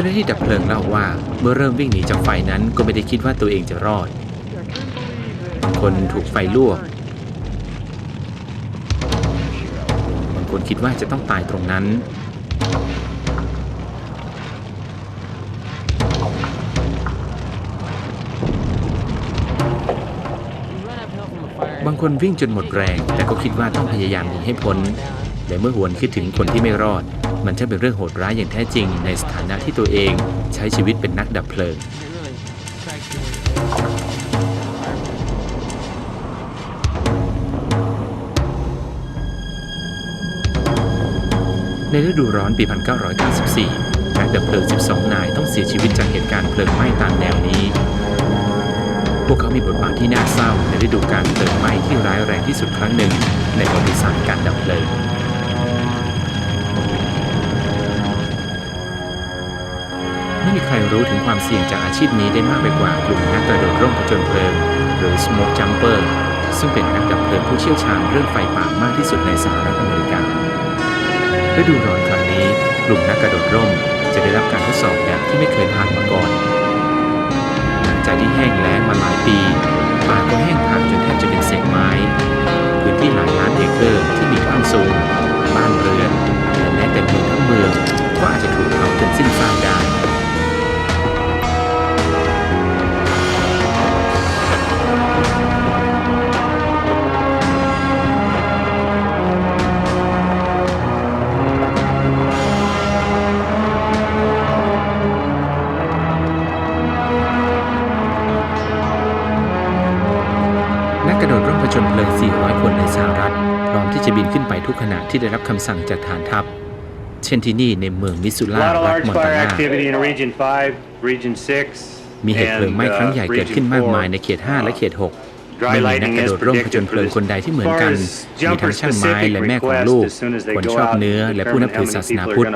จ้าหน้าที่ดับเพลิงเล่าว่าเมื่อเริ่มวิ่งหนีจากไฟนั้นก็ไม่ได้คิดว่าตัวเองจะรอด บางคนถูกไฟลวก บางคนคิดว่าจะต้องตายตรงนั้น บางคนวิ่งจนหมดแรง แต่ก็คิดว่าต้องพยายามหนีให้พ้นและเมื่อหวนคิดถึงคนที่ไม่รอด มันจะเป็นเรื่องโหดร้ายอย่างแท้จริง ในสถานะที่ตัวเองใช้ชีวิตเป็นนักดับเพลิง ในฤดูร้อนปี 1994 นักดับเพลิง 12 นายต้องเสียชีวิตจากเหตุการณ์เพลิงไหม้ตามแนวนี้ พวกเขามีบทบาทที่น่าเศร้าในฤดูการเพลิงไหม้ที่ร้ายแรงที่สุดครั้งหนึ่ง ในประวัติศาสตร์การดับเพลิง ไม่มีใครรู้ถึงความเสี่ยงจากอาชีพนี้ได้มากไปกว่ากลุ่มนักกระโดดร่มผจญเพลิง หรือ Smoke Jumper ซึ่งเป็นนักดับเพลิงผู้เชี่ยวชาญเรื่องไฟป่ามากที่สุดในสหรัฐอเมริกาฤดูร้อนครั้งนี้กลุ่มนักกระโดดร่มจะได้รับการทดสอบแบบที่ไม่เคยผ่านมาก่อน หลังจากที่แห้งแล้งมาหลายปีป่าก็แห้งผากจนแทบจะเป็นเศษไม้พื้นที่หลายล้านเอเคอร์ที่มีความสูง บ้านเรือนและแม้แต่เมืองทั้งเมืองก็อาจจะถูกเผาจนสิ้นซากได้ ขึ้นไปทุกขณะที่ได้รับคำสั่งจากฐานทัพ เช่นที่นี่ในเมืองมิสซู A ลา lot of รัฐ large มอนตา fire นา activity in Region 5, Region 6, มีเหตุเพลิงไหม้ครั้งใหญ่เกิดขึ้นมากมายในเขต 5 และเขต 6ไม่มีนักกระโดดร่มผจญเพลิงคนใดที่เหมือนกัน มีทั้งช่างไม้และแม่ของลูก คนชอบเนื้อและผู้นับถือศาสนาพุทธ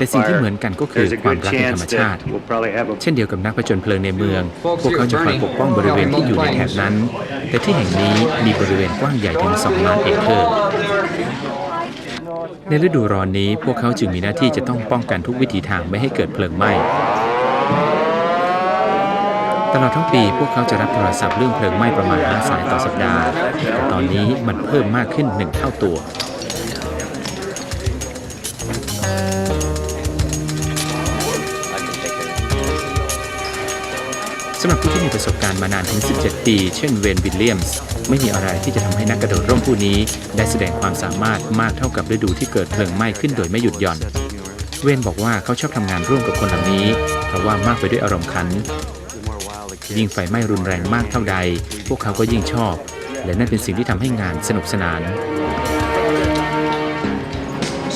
แต่สิ่งที่เหมือนกันก็คือ There's a ความ good รักในธรรม chance ชาติ that we'll probably have a เช่นเดียวกับนักผจญเพลิงในเมือง พวกเขาจะคอยปกป้องบริเวณที่อยู่ในแถบนั้น แต่ที่แห่งนี้มีบริเวณกว้างใหญ่ถึง 2 ล้านเอเคอร์ ในฤดูร้อนนี้พวกเขาจึงมีหน้าที่จะต้องป้องกันทุกวิถีทางไม่ให้เกิดเพลิงไหม้ ตลอดทั้งปีพวกเขาจะรับโทรศัพท์เรื่องเพลิงไหม้ประมาณ5สายต่อสัปดาห์แต่ตอนนี้มันเพิ่มมากขึ้นหนึ่งเท่าตัว สำหรับผู้ที่มีประสบการณ์มานานถึง 17 ปี เช่นเวนวิลเลียมส์ไม่มีอะไรที่จะทำให้นักกระโดดร่มผู้นี้ ได้แสดงความสามารถมากเท่ากับฤดูที่เกิดเพลิงไหม้ขึ้นโดยไม่หยุดหย่อน เวนบอกว่าเขาชอบทำงานร่วมกับคนเหล่านี้ เพราะว่ามากไปด้วยอารมณ์ขัน ยิ่งไฟไหม้รุนแรงมากเท่าใด พวกเขาก็ยิ่งชอบ และนั่นเป็นสิ่งที่ทำให้งานสนุกสนาน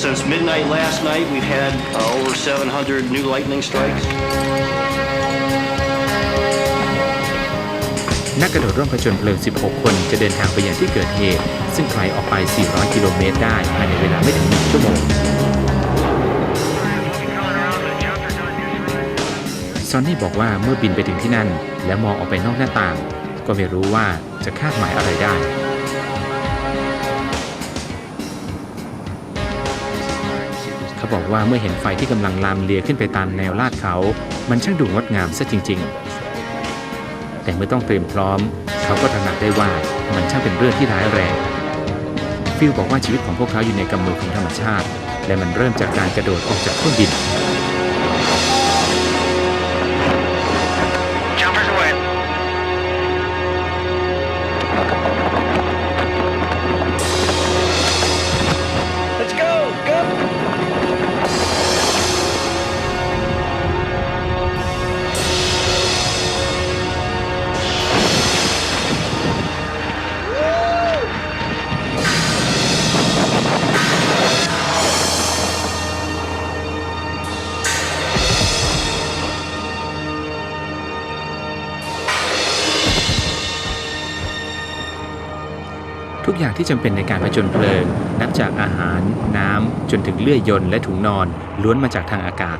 Since midnight last night, we've had uh, over 700 new lightning strikes. นักกระโดดร่มผจญเพลิง 16 คนจะเดินทางไปยังที่เกิดเหตุ ซึ่งไกลออกไป 400 กิโลเมตรได้ ภายในเวลาไม่ถึง 1 ชั่วโมงซอนนี่บอกว่าเมื่อบินไปถึงที่นั่น และมองออกไปนอกหน้าต่าง ก็ไม่รู้ว่าจะคาดหมายอะไรได้เขาบอกว่าเมื่อเห็นไฟที่กำลังลามเลียขึ้นไปตามแนวลาดเขา มันช่างดูงดงามซะจริง ๆ แต่เมื่อต้องเตรียมพร้อม เขาก็ตระหนักได้ว่ามันช่างเป็นเรื่องที่ร้ายแรง ฟิลบอกว่าชีวิตของพวกเขาอยู่ในกำมือของธรรมชาติ และมันเริ่มจากการกระโดดออกจากเครื่องบิน ทุกอย่างที่จำเป็นในการผจญเพลิง นับจากอาหาร น้ำจนถึงเลื่อยยนต์และถุงนอน ล้วนมาจากทางอากาศ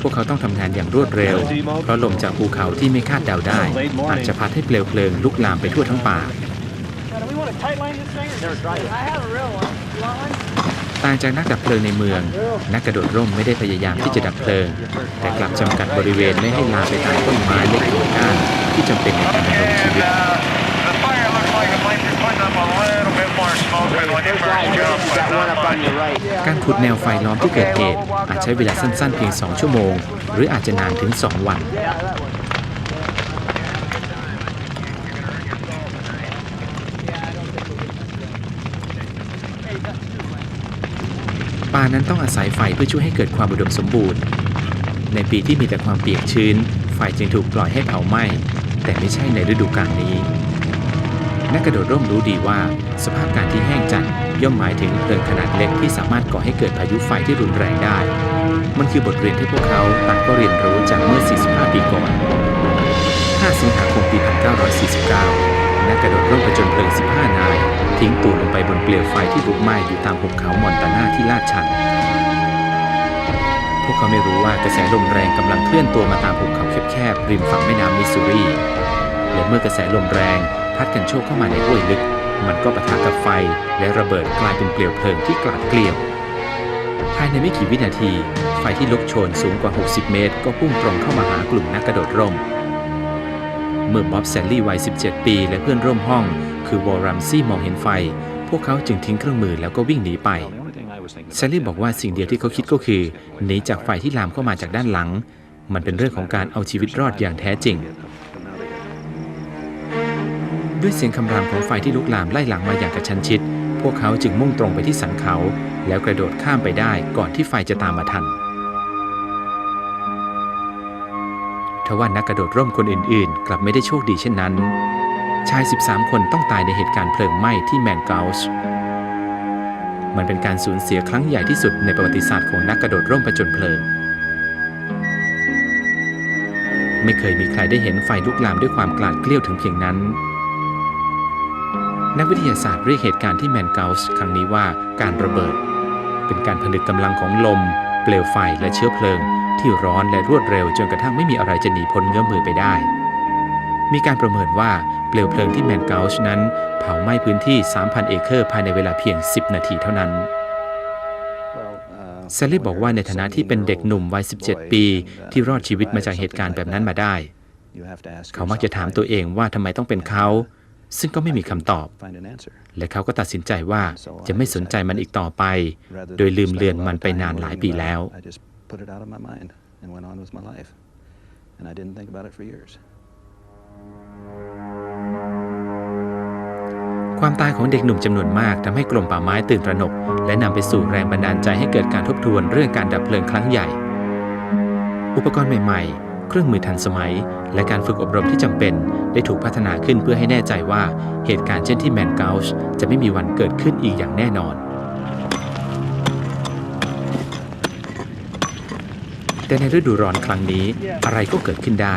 พวกเขาต้องทำงานอย่างรวดเร็ว เพราะลมจากภูเขาที่ไม่คาดเดาได้ อาจจะพัดให้เปลวเพลิงลุกลามไปทั่วทั้งป่า ต่างจากนักดับเพลิงในเมือง นักกระโดดร่มไม่ได้พยายามที่จะดับเพลิง แต่กลับจำกัดบริเวณไม่ให้ลามไปตามต้นไม้และกิ่งก้านที่จำเป็นในการดำรงชีวิต การขุดแนวไฟล้อมที่เกิดเหตุอาจใช้เวลาสั้นๆ เพียง 2 ชั่วโมง หรืออาจจะนานถึง 2 วัน ป่านั้นต้องอาศัยไฟเพื่อช่วยให้เกิดความอุดมสมบูรณ์ ในปีที่มีแต่ความเปียกชื้น ไฟจึงถูกปล่อยให้เผาไหม้ แต่ไม่ใช่ในฤดูกาลนี้ นักกระโดดร่มรู้ดีว่า สภาพการที่แห้งจัดย่อมหมายถึงเพลิงขนาดเล็กที่สามารถก่อให้เกิดพายุไฟที่รุนแรงได้ มันคือบทเรียนที่พวกเขาต่างก็เรียนรู้จากเมื่อ 45 ปีก่อน 5 สิงหาคม ปี 1949 นักกระโดดร่มประจนเพลิง 15 นาย ทิ้งตัวลงไปบนเปลวไฟที่ลุกไหม้อยู่ตามหุบเขามอนตาน่าที่ลาดชัน พวกเขาไม่รู้ว่ากระแสลมแรงกำลังเคลื่อนตัวมาตามหุบเขาแคบๆริมฝั่งแม่น้ำมิสซูรี และเมื่อกระแสลมแรงพัดกันโชกเข้ามาในห้วยลึก มันก็ปะทะกับไฟและระเบิดกลายเป็นเปลวเพลิงที่กลาดเกลี่ยวภายในไม่กี่วินาที ไฟที่ลุกโชนสูงกว่า 60 เมตร ก็พุ่งตรงเข้ามาหากลุ่มนักกระโดดร่ม เมื่อบ๊อบแซนลี่วัย 17 ปีและเพื่อนร่วมห้อง คือวอรัมซี่มองเห็นไฟ พวกเขาจึงทิ้งเครื่องมือแล้วก็วิ่งหนีไปแซลลี่บอกว่าสิ่งเดียวที่เขาคิดก็คือหนีจากไฟที่ลามเข้ามาจากด้านหลัง มันเป็นเรื่องของการเอาชีวิตรอดอย่างแท้จริง ด้วยเสียงคำรามของไฟที่ลุกลามไล่หลังมาอย่างกระชั้นชิด พวกเขาจึงมุ่งตรงไปที่สันเขา แล้วกระโดดข้ามไปได้ก่อนที่ไฟจะตามมาทัน ทว่านักกระโดดร่มคนอื่นๆ กลับไม่ได้โชคดีเช่นนั้น ชาย 13 คนต้องตายในเหตุการณ์เพลิงไหม้ที่แมนเกาส์มันเป็นการสูญเสียครั้งใหญ่ที่สุดในประวัติศาสตร์ของนักกระโดดร่มประจนเพลิง ไม่เคยมีใครได้เห็นไฟลุกลามด้วยความกลาดเกลี้ยวถึงเพียงนั้น นักวิทยาศาสตร์เรียกเหตุการณ์ที่แมนเกาส์ครั้งนี้ว่าการระเบิด เป็นการผนึกกำลังของลม เปลวไฟและเชื้อเพลิง ที่ร้อนและรวดเร็วจนกระทั่งไม่มีอะไรจะหนีพ้นเงื้อมมือไปได้ มีการประเมินว่าเปลวเพลิงที่แมนเกาส์นั้น เผาไหม้พื้นที่ 3,000 เอเคอร์ภายในเวลาเพียง 10 นาทีเท่านั้นแซลลี่บอกว่าในฐานะที่เป็นเด็กหนุ่มวัย 17 ปี ที่รอดชีวิตมาจากเหตุการณ์แบบนั้นมาได้ เขามักจะถามตัวเองว่าทำไมต้องเป็นเขา ซึ่งก็ไม่มีคำตอบ และเขาก็ตัดสินใจว่าจะไม่สนใจมันอีกต่อไป โดยลืมเลือนมันไปนานหลายปีแล้ว ความตายของเด็กหนุ่มจำนวนมากทำให้กรมป่าไม้ตื่นตระหนก และนำไปสู่แรงบันดาลใจให้เกิดการทบทวนเรื่องการดับเพลิงครั้งใหญ่ อุปกรณ์ใหม่ ๆ เครื่องมือทันสมัย และการฝึกอบรมที่จำเป็น ได้ถูกพัฒนาขึ้นเพื่อให้แน่ใจว่าเหตุการณ์เช่นที่แมนเกาส์จะไม่มีวันเกิดขึ้นอีกอย่างแน่นอน แต่ในฤดูร้อนครั้งนี้อะไรก็เกิดขึ้นได้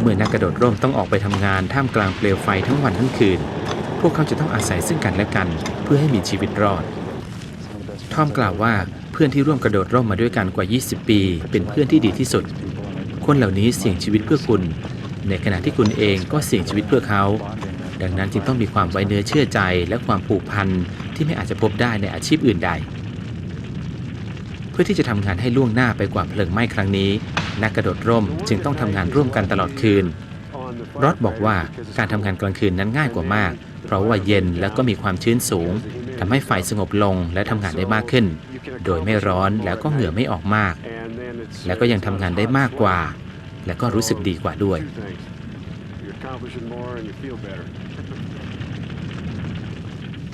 เมื่อนักกระโดดร่มต้องออกไปทำงานท่ามกลางเปลวไฟทั้งวันทั้งคืน พวกเขาจะต้องอาศัยซึ่งกันและกัน เพื่อให้มีชีวิตรอด ทอมกล่าวว่าเพื่อนที่ร่วมกระโดดร่มมาด้วยกันกว่า 20 ปี เป็นเพื่อนที่ดีที่สุด คนเหล่านี้เสี่ยงชีวิตเพื่อคุณ ในขณะที่คุณเองก็เสี่ยงชีวิตเพื่อเขา ดังนั้นจึงต้องมีความไว้เนื้อเชื่อใจและความผูกพันที่ไม่อาจจะพบได้ในอาชีพอื่นใด เพื่อที่จะทำงานให้ล่วงหน้าไปกว่าเพลิงไหม้ครั้งนี้ นักกระโดดร่มจึงต้องทำงานร่วมกันตลอดคืนรอดบอกว่าการทำงานกลางคืนนั้นง่ายกว่ามาก เพราะว่าเย็นและก็มีความชื้นสูงทำให้ไฟสงบลงและทำงานได้มากขึ้น โดยไม่ร้อนแล้วก็เหงื่อไม่ออกมาก และก็ยังทำงานได้มากกว่า และก็รู้สึกดีกว่าด้วย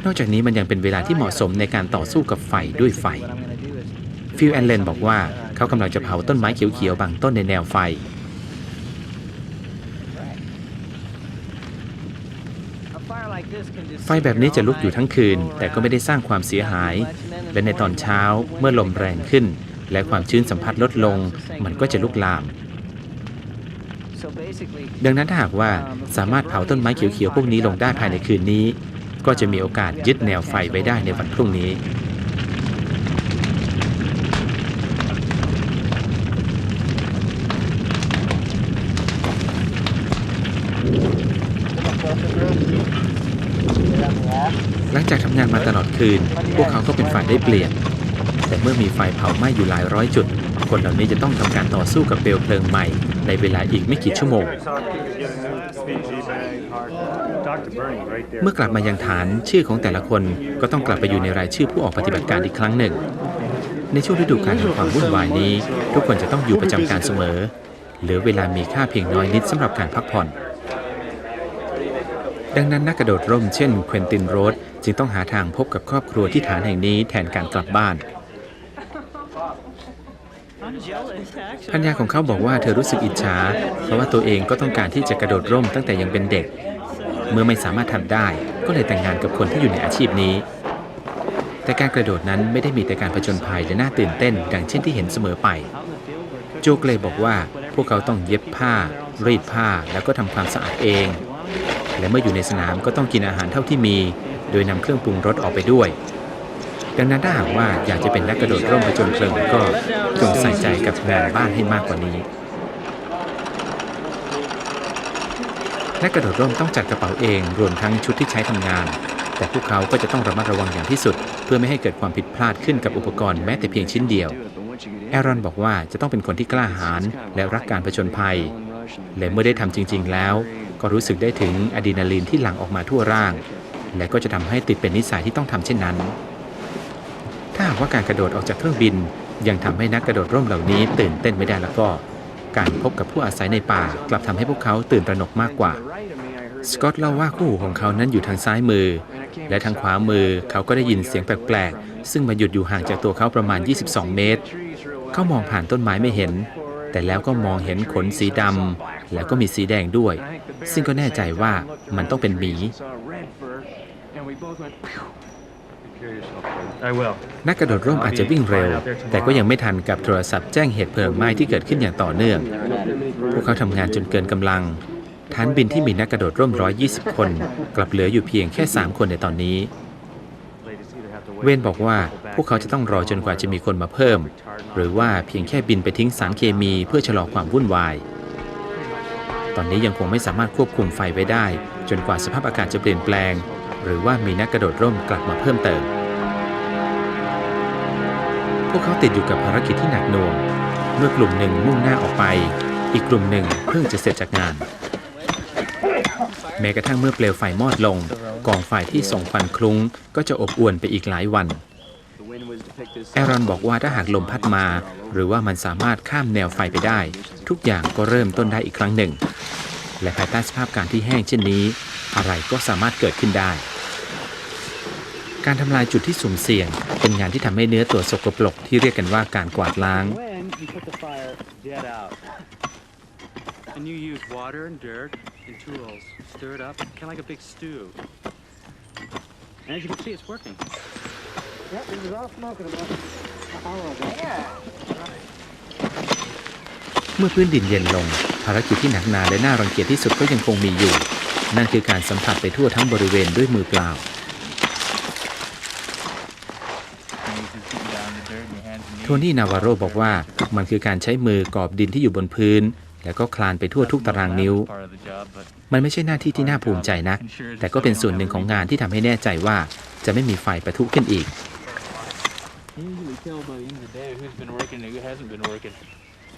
นอกจากนี้มันยังเป็นเวลาที่เหมาะสมในการต่อสู้กับไฟด้วยไฟ ฟิลแอนเลนบอกว่าเขากำลังจะเผาต้นไม้เขียวๆบางต้นในแนวไฟ ไฟแบบนี้จะลุกอยู่ทั้งคืน แต่ก็ไม่ได้สร้างความเสียหาย และในตอนเช้าเมื่อลมแรงขึ้น และความชื้นสัมผัสลดลง มันก็จะลุกลาม ดังนั้นถ้าหากว่าสามารถเผาต้นไม้เขียวๆพวกนี้ลงได้ภายในคืนนี้ ก็จะมีโอกาสยึดแนวไฟไว้ได้ในวันพรุ่งนี้ จากทำงานมาตลอด คืน พวกเขาก็เป็นฝ่ายได้เปลี่ยนแต่เมื่อมีไฟเผาไหม้อยู่หลายร้อยจุด คนเหล่านี้จะต้องทำการต่อสู้กับเปลวเพลิงใหม่ ในเวลาอีกไม่กี่ชั่วโมง เมื่อกลับมายังฐานชื่อของแต่ละคนก็ต้องกลับไปอยู่ในรายชื่อผู้ออกปฏิบัติการอีกครั้งหนึ่ง ในช่วงฤดูกาลแห่งความวุ่นวายนี้ ทุกคนจะต้องอยู่ประจำการเสมอ เหลือเวลามีค่าเพียงน้อยนิดสำหรับการพักผ่อน ดังนั้นนักกระโดดร่มเช่นเควินตินโรสจึงต้องหาทางพบกับครอบครัวที่ฐานแห่งนี้แทนการกลับบ้านพัญญาของเขาบอกว่าเธอรู้สึกอิจฉา เพราะว่าตัวเองก็ต้องการที่จะกระโดดร่มตั้งแต่ยังเป็นเด็ก เมื่อไม่สามารถทำได้ ก็เลยแต่งงานกับคนที่อยู่ในอาชีพนี้ แต่การกระโดดนั้นไม่ได้มีแต่การผจญภัยและน่าตื่นเต้น ดังเช่นที่เห็นเสมอไปโจเกเลยบอกว่าพวกเขาต้องเย็บผ้า รีดผ้าแล้วก็ทำความสะอาดเอง และเมื่ออยู่ในสนามก็ต้องกินอาหารเท่าที่มี โดยนำเครื่องปรุงรสออกไปด้วย ดังนั้นถ้าหากว่าอยากจะเป็นนักกระโดดร่มผจญเพลิงก็จงใส่ใจกับงานบ้านให้มากกว่านี้นักกระโดดร่มต้องจัดกระเป๋าเองรวมทั้งชุดที่ใช้ทำงาน แต่พวกเขาก็จะต้องระมัดระวังอย่างที่สุด เพื่อไม่ให้เกิดความผิดพลาดขึ้นกับอุปกรณ์แม้แต่เพียงชิ้นเดียวแอรอนบอกว่าจะต้องเป็นคนที่กล้าหาญและรักการผจญภัย และเมื่อได้ทำจริง ๆ แล้ว ก็รู้สึกได้ถึงอะดรีนาลีนที่หลั่งออกมาทั่วร่าง และก็จะทำให้ติดเป็นนิสัยที่ต้องทำเช่นนั้น ถ้าหากว่าการกระโดดออกจากเครื่องบิน ยังทำให้นักกระโดดร่มเหล่านี้ ตื่นเต้นไม่ได้แล้วก็ การพบกับผู้อาศัยในป่ากลับทำให้พวกเขาตื่นตระหนกมากกว่า สกอตเล่าว่าคู่หูของเขานั้นอยู่ทางซ้ายมือ และทางขวามือเขาก็ได้ยินเสียงแปลกๆซึ่งมาหยุดอยู่ห่างจากตัวเขาประมาณ 22 เมตร เขามองผ่านต้นไม้ไม่เห็น แต่แล้วก็มองเห็นขนสีดำแล้วก็มีสีแดงด้วย ซึ่งก็แน่ใจว่ามันต้องเป็นหมี นักกระโดดร่มอาจจะวิ่งเร็ว แต่ก็ยังไม่ทันกับโทรศัพท์แจ้งเหตุเพลิงไหม้ที่เกิดขึ้นอย่างต่อเนื่อง พวกเขาทำงานจนเกินกำลังฐานบินที่มีนักกระโดดร่ม 120 คน กลับเหลืออยู่เพียงแค่ 3 คนในตอนนี้ เวนบอกว่าพวกเขาจะต้องรอจนกว่าจะมีคนมาเพิ่ม หรือว่าเพียงแค่บินไปทิ้งสารเคมีเพื่อชะลอความวุ่นวาย ตอนนี้ยังคงไม่สามารถควบคุมไฟไว้ได้ จนกว่าสภาพอากาศจะเปลี่ยนแปลง หรือว่ามีนักกระโดดร่มกลับมาเพิ่มเติม พวกเขาติดอยู่กับภารกิจที่หนักหน่วง เมื่อกลุ่มหนึ่งมุ่งหน้าออกไป อีกกลุ่มหนึ่งเพิ่งจะเสร็จจากงาน แม้กระทั่งเมื่อเปลวไฟมอดลง กองไฟที่ส่งควันคลุ้ง ก็จะอบอวนไปอีกหลายวันแอรอนบอกว่าถ้าหากลมพัดมา หรือว่ามันสามารถข้ามแนวไฟไปได้ ทุกอย่างก็เริ่มต้นได้อีกครั้งหนึ่ง และภายใต้สภาพการที่แห้งเช่นนี้ อะไรก็สามารถเกิดขึ้นได้ การทำลายจุดที่สุ่มเสี่ยง เป็นงานที่ทำให้เนื้อตัวสกปรกที่เรียกกันว่าการกวาดล้าง When you put the fire dead out, and you use water and dirt and tools, stir it up, kind of like a big stew. And as you can see, it's working. Yep, it was all smoking about an hour ago. เมื่อพื้นดินเย็นลง ภารกิจที่หนักหนาและน่ารังเกียจที่สุดก็ยังคงมีอยู่ นั่นคือการสัมผัสไปทั่วทั้งบริเวณด้วยมือเปล่า โทนี่นาวาโรบอกว่ามันคือการใช้มือกอบดินที่อยู่บนพื้น แล้วก็คลานไปทั่วทุกตารางนิ้ว มันไม่ใช่หน้าที่ที่น่าภูมิใจนัก แต่ก็เป็นส่วนหนึ่งของงานที่ทำให้แน่ใจว่าจะไม่มีไฟประทุขึ้นอีก You usually tell by the end of the day who's been working and who hasn't been working.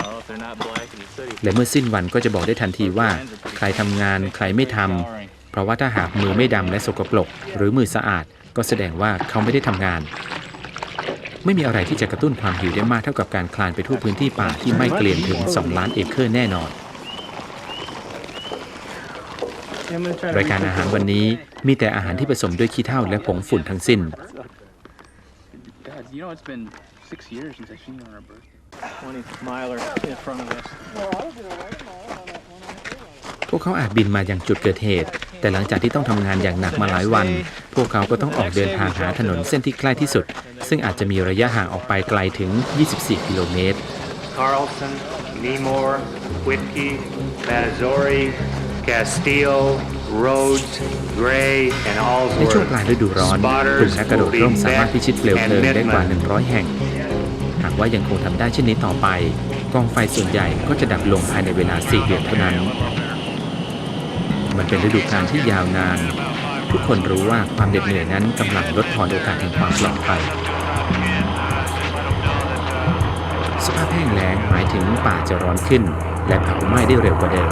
Oh, if they're not black and you study. และเมื่อสิ้นวันก็จะบอกได้ทันทีว่า ใครทำงานใครไม่ทำเพราะว่าถ้าหากมือไม่ดำและสกปรกหรือมือสะอาด ก็แสดงว่าเขาไม่ได้ทำงาน ไม่มีอะไรที่จะกระตุ้นความหิวได้มากเท่ากับการคลานไปทั่วพื้นที่ป่าที่ไม่เกลียนถึง 2 ล้านเอเคอร์แน่นอน รายการอาหารวันนี้มีแต่อาหารที่ผสมด้วยขี้เถ้าและผงฝุ่นทั้งสิ้น พวกเขาอาจบินมาอย่างจุดเกิดเหตุ แต่หลังจากที่ต้องทำงานอย่างหนักมาหลายวัน พวกเขาก็ต้องออกเดินทางหาถนนเส้นที่ใกล้ที่สุด ซึ่งอาจจะมีระยะห่างออกไปไกลถึง 24 กิโลเมตร Carlson, Nemore, Whitkey, Matazzori, Castile, Rhodes, Gray, and ในช่วงปลาย Allsworth. ฤดูร้อนกลุ่ม Spotters นักกระโดด will be ร่มสามารถ met พิชิตเปลวเพลิง and ได้กว่า Midland. 100 แห่ง หากว่ายังคงทำได้เช่นนี้ต่อไป กองไฟส่วนใหญ่ก็จะดับลงภายในเวลา 4 เดือนเท่านั้น มันเป็นฤดูกาลที่ยาวนาน ทุกคนรู้ว่าความเหน็ดเหนื่อยนั้นกำลังลดทอนโอกาสแห่งความปลอดภัยสภาพแห้งแล้งหมายถึงป่าจะร้อนขึ้น และเผาไหม้ได้เร็วกว่าเดิม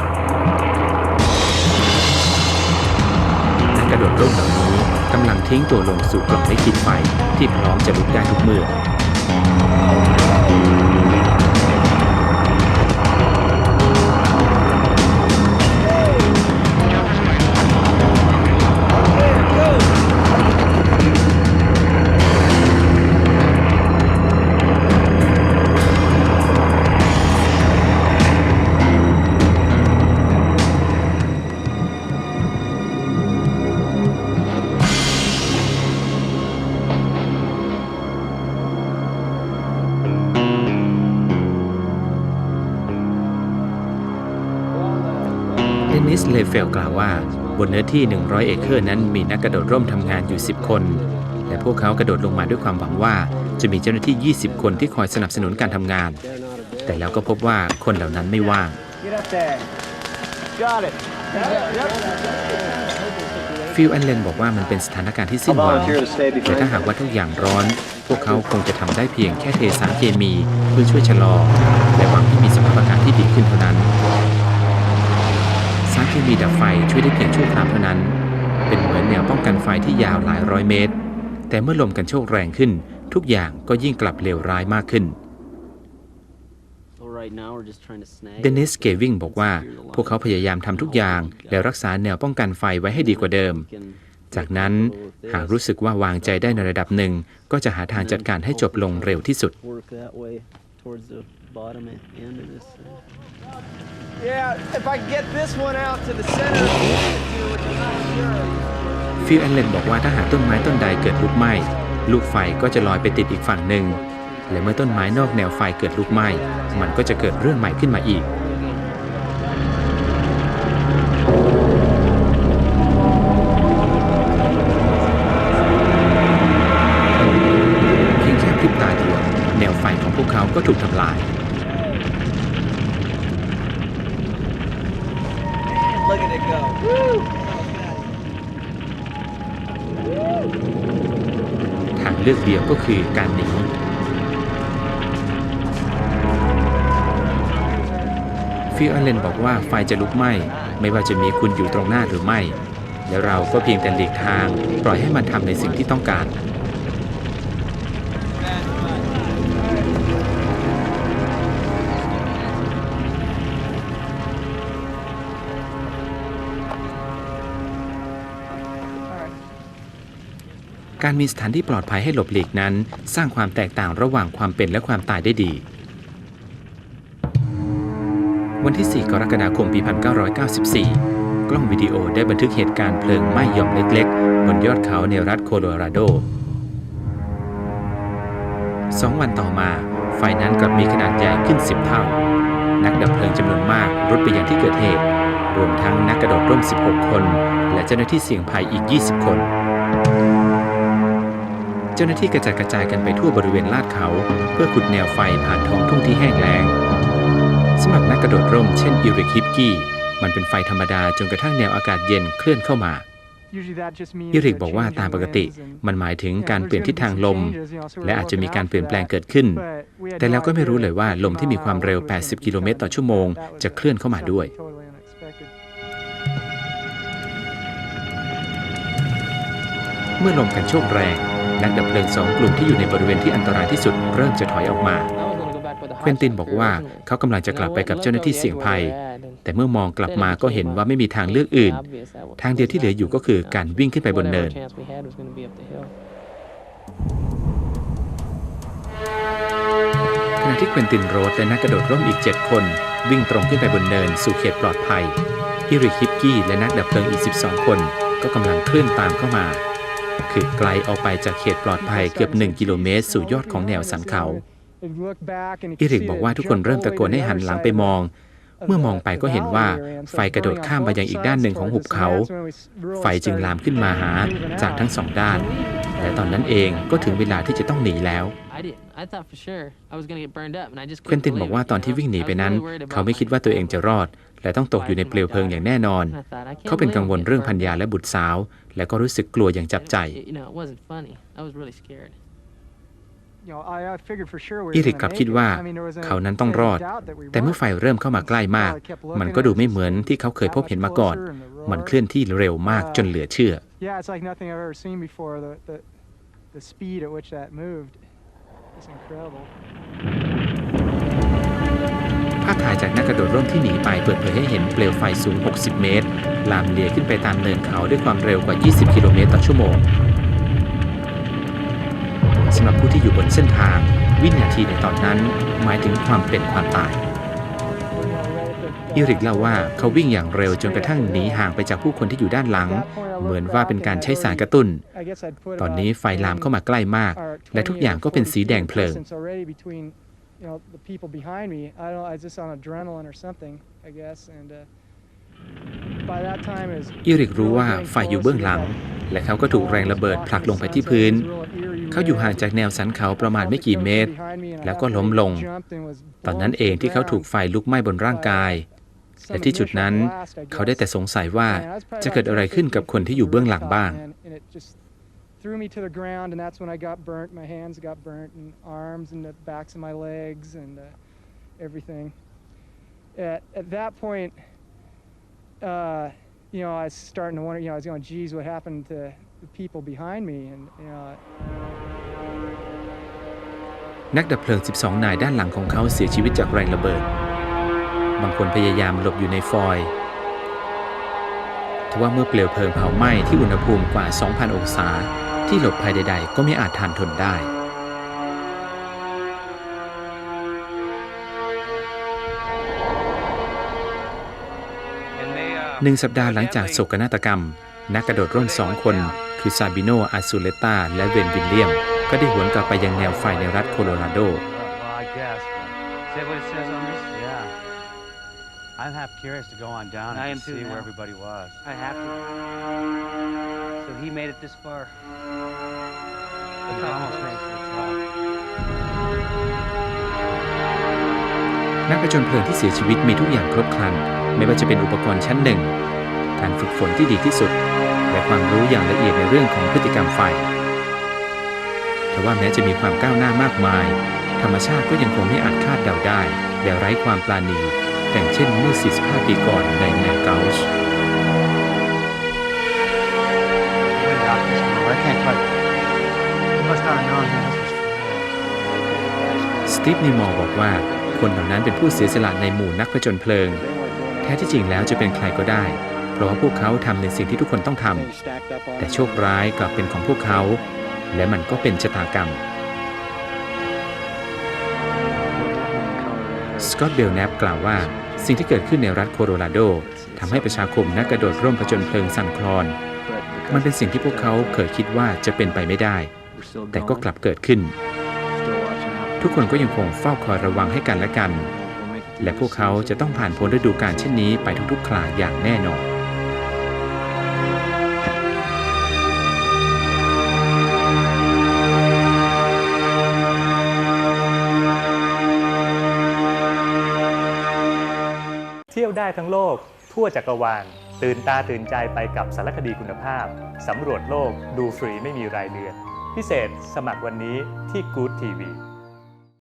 นักกระโดดร่มเหล่านี้กำลังทิ้งตัวลงสู่กล่องไม่ขีดไฟที่พร้อมจะลุกได้ทุกเมื่อ บนเนื้อที่ 100 เอเคอร์นั้นมีนักกระโดดร่มทำงานอยู่ 10 คน และพวกเขากระโดดลงมาด้วยความหวังว่า จะมีเจ้าหน้าที่ 20 คนที่คอยสนับสนุนการทำงาน แต่แล้วก็พบว่าคนเหล่านั้นไม่ว่าง ฟิลแอนเลนบอกว่ามันเป็นสถานการณ์ที่สิ้นหวังแต่ถ้าหากว่าทุกอย่างร้อน พวกเขาคงจะทำได้เพียงแค่เทสารเคมี เพื่อช่วยชะลอ และหวังให้มีสภาพอากาศที่ดีขึ้นเท่านั้นสาร เคมีดับไฟช่วยได้เพียงชั่วคราวเท่านั้น เป็นเหมือนแนวป้องกันไฟที่ยาวหลายร้อยเมตร แต่เมื่อลมกันโชกแรงขึ้น ทุกอย่างก็ยิ่งกลับเลวร้ายมากขึ้นเดนิสเกวิงบอกว่า พวกเขาพยายามทำทุกอย่าง และรักษาแนวป้องกันไฟไว้ให้ดีกว่าเดิม จากนั้นหากรู้สึกว่าวางใจได้ในระดับหนึ่ง ก็จะหาทางจัดการให้จบลงเร็วที่สุด Yeah, if I can get this one out to the center, which I'm not sure. ฟิลแอนเลนบอกว่าถ้าหากต้นไม้ต้นใดเกิดลุกไหม้ ลูกไฟก็จะลอยไปติดอีกฝั่งหนึ่ง และเมื่อต้นไม้นอกแนวไฟเกิดลุกไหม้ มันก็จะเกิดเรื่องใหม่ขึ้นมาอีก ลือกเดียวก็คือการหนีฟิลอัลเลนบอกว่าไฟจะลุกไหม้ไม่ว่าจะมีคุณอยู่ตรงหน้าหรือไม่ แล้วเราก็เพียงแต่หลีกทาง ปล่อยให้มันทำในสิ่งที่ต้องการ การมีสถานที่ปลอดภัยให้หลบหลีกนั้น สร้างความแตกต่างระหว่างความเป็นและความตายได้ดี วันที่ 4 กรกฎาคม ปี 1994 กล้องวิดีโอได้บันทึกเหตุการณ์เพลิงไหม้หย่อมเล็ก ๆ บนยอดเขาในรัฐโคโลราโดสองวันต่อมาไฟนั้นกลับมีขนาดใหญ่ขึ้น 10 เท่า นักดับเพลิงจำนวนมากรุดไปยังที่เกิดเหตุ รวมทั้งนักกระโดดร่ม 16 คน และเจ้าหน้าที่เสี่ยงภัยอีก 20 คน เจ้าหน้าที่กระจัดกระจายกันไปทั่วบริเวณลาดเขา เพื่อขุดแนวไฟผ่านท้องทุ่งที่แห้งแล้งสำหรับนักกระโดดร่มเช่นอิริกฮิปกี้ มันเป็นไฟธรรมดาจนกระทั่งแนวอากาศเย็นเคลื่อนเข้ามาอิริกบอกว่าตามปกติ มันหมายถึงการเปลี่ยนทิศทางลม และอาจจะมีการเปลี่ยนแปลงเกิดขึ้น แต่แล้วก็ไม่รู้เลยว่าลมที่มีความเร็ว 80 กิโลเมตรต่อชั่วโมง จะเคลื่อนเข้ามาด้วยเมื่อลมกันโชกแรง นักดับเพลิงสองกลุ่มที่อยู่ในบริเวณที่อันตรายที่สุดเริ่มจะถอยออกมา เควินตินบอกว่าเขากำลังจะกลับไปกับเจ้าหน้าที่เสี่ยงภัย แต่เมื่อมองกลับมาก็เห็นว่าไม่มีทางเลือกอื่น ทางเดียวที่เหลืออยู่ก็คือการวิ่งขึ้นไปบนเนิน ขณะที่เควินตินโรสและนักกระโดดร่มอีก 7 คน วิ่งตรงขึ้นไปบนเนิน สู่เขตปลอดภัยอิริกฮิปกี้และนักดับเพลิงอีก 12 คน ก็กำลังเคลื่อนตามเข้ามา คือไกลออกไปจากเขตปลอดภัยเกือบ 1 กิโลเมตร สู่ยอดของแนวสันเขา อิริกบอกว่าทุกคนเริ่มตะโกนให้หันหลังไปมอง เมื่อมองไปก็เห็นว่าไฟกระโดดข้ามไปยังอีกด้านหนึ่งของหุบเขา ไฟจึงลามขึ้นมาหาจากทั้งสองด้าน และตอนนั้นเองก็ถึงเวลาที่จะต้องหนีแล้ว เควินตินบอกว่าตอนที่วิ่งหนีไปนั้น เขาไม่คิดว่าตัวเองจะรอด และต้องตกอยู่ในเปลวเพลิงอย่างแน่นอน เขาเป็นกังวลเรื่องพันยาและบุตรสาว และก็รู้สึกกลัวอย่างจับใจ อิริกกลับคิดว่าเขานั้นต้องรอด แต่เมื่อไฟเริ่มเข้ามาใกล้มาก มันก็ดูไม่เหมือนที่เขาเคยพบเห็นมาก่อน มันเคลื่อนที่เร็วมากจนเหลือเชื่อ Yeah, it's like nothing I've ever seen before. The the the speed at which that moved is incredible. ภาพถ่ายจากนักกระโดดร่มที่หนีไปเปิดเผยให้เห็นเปลวไฟสูง 60 เมตร ลามเลียขึ้นไปตามเนินเขาด้วยความเร็วกว่า 20 กิโลเมตรต่อชั่วโมง สำหรับผู้ที่อยู่บนเส้นทาง วินาทีในตอนนั้น หมายถึงความเป็นความตายอิริกเล่าว่าเขาวิ่งอย่างเร็วจนกระทั่งหนีห่างไปจากผู้คนที่อยู่ด้านหลัง เหมือนว่าเป็นการใช้สารกระตุ้น ตอนนี้ไฟลามเข้ามาใกล้มาก และทุกอย่างก็เป็นสีแดงเพลิง you know the people behind me. I don't know. I was just on adrenaline or something, I guess. And uh, by that time is อิริกรู้ว่าไฟอยู่เบื้องหลัง และเขาก็ถูกแรงระเบิดผลักลงไปที่พื้น เขาอยู่ห่างจากแนวสันเขาประมาณไม่กี่เมตร แล้วก็ล้มลง ตอนนั้นเองที่เขาถูกไฟลุกไหม้บนร่างกาย และที่จุดนั้น เขาได้แต่สงสัยว่าจะเกิดอะไรขึ้นกับคนที่อยู่เบื้องหลังบ้าง threw me to the ground and that's when I got burnt my hands got burnt and arms and the backs of my legs and uh, everything at, at that point uh, you know I was starting to wonder you know I was going geez what happened to the people behind me and you know นักดับเพลิง 12 นายด้านหลังของเขาเสียชีวิตจากแรงระเบิด บางคนพยายามหลบอยู่ในฟอยทว่าเมื่อเปลวเพลิงเผาไหม้ที่อุณหภูมิกว่า 2,000 องศา ที่หลบภัยใด ๆ ก็ไม่อาจทานทนได้ หนึ่งสัปดาห์หลังจากโศกนาฏกรรม นักกระโดดร่มสองคน คือซาบิโน อาซูเลตา และเวนวิลเลียม ก็ได้หวนกลับไปยังแนวไฟในรัฐโคโลราโด well, I guess. But... Is that what it says on this? Yeah. I'm half curious to go on down and I am just too see now. where everybody was. I have to. So he made it this far. He almost made it to the top. นักผจญเพลิงที่เสียชีวิตมีทุกอย่างครบครัน ไม่ว่าจะเป็นอุปกรณ์ชั้นหนึ่ง การฝึกฝนที่ดีที่สุด และความรู้อย่างละเอียดในเรื่องของพฤติกรรมไฟแต่ว่าแม้จะมีความก้าวหน้ามากมาย ธรรมชาติก็ยังคงไม่อาจคาดเดาได้ และไร้ความปราณีอย่งเช่นเมื่อ 45 ปีก่อนในแมนเกาส์สตีฟนีมอร์บอกว่า คนเหล่านั้นเป็นผู้เสียสละในหมู่นักผจญเพลิง แท้ที่จริงแล้วจะเป็นใครก็ได้ เพราะว่าพวกเขาทำในสิ่งที่ทุกคนต้องทำแต่โชคร้ายกลับเป็นของพวกเขา และมันก็เป็นชะตากรรมสกอตเบลแนปกล่าวว่า สิ่งที่เกิดขึ้นในรัฐโคโลราโดทำให้ประชาคมนักกระโดดร่มผจญเพลิงสั่นคลอน มันเป็นสิ่งที่พวกเขาเคยคิดว่าจะเป็นไปไม่ได้ แต่ก็กลับเกิดขึ้น ทุกคนก็ยังคงเฝ้าคอยระวังให้กันและกัน และพวกเขาจะต้องผ่านพ้นฤดูกาลเช่นนี้ไปทุกๆคราอย่างแน่นอนเที่ยวได้ทั้งโลก ทั่วจักรวาล ตื่นตาตื่นใจไปกับสารคดีคุณภาพ สำรวจโลกดูฟรีไม่มีรายเดือน พิเศษสมัครวันนี้ที่ Good TV